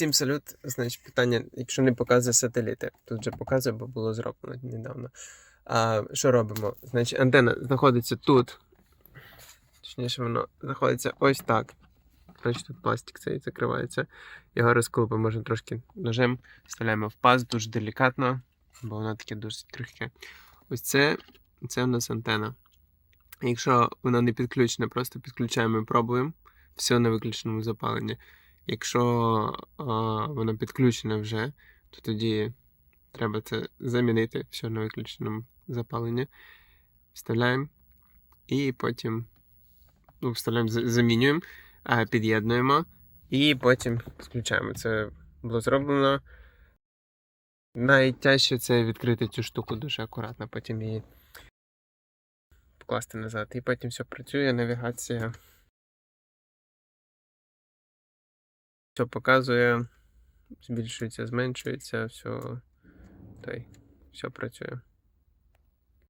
Всім салют. Значить, питання, якщо не показує сателіти. Тут вже показує, бо було зроблено недавно. А, що робимо? Значить, антенна знаходиться тут. Точніше, воно знаходиться ось так. Значить, тут пластик цей закривається. Його розколупи можна трошки ножем. Вставляємо в паз дуже делікатно, бо воно таке досить крихке. Ось це, це у нас антенна. Якщо вона не підключена, просто підключаємо і пробуємо. Все на виключеному запаленні. Якщо а, вона підключена вже, то тоді треба це замінити все на виключеному запаленні. Вставляємо і потім ну, вставляємо, замінюємо, а, під'єднуємо і потім включаємо. Це було зроблено. Найтяжче це відкрити цю штуку дуже акуратно, потім її покласти назад. І потім все працює, навігація. Все показує, збільшується, зменшується, все, той, все працює.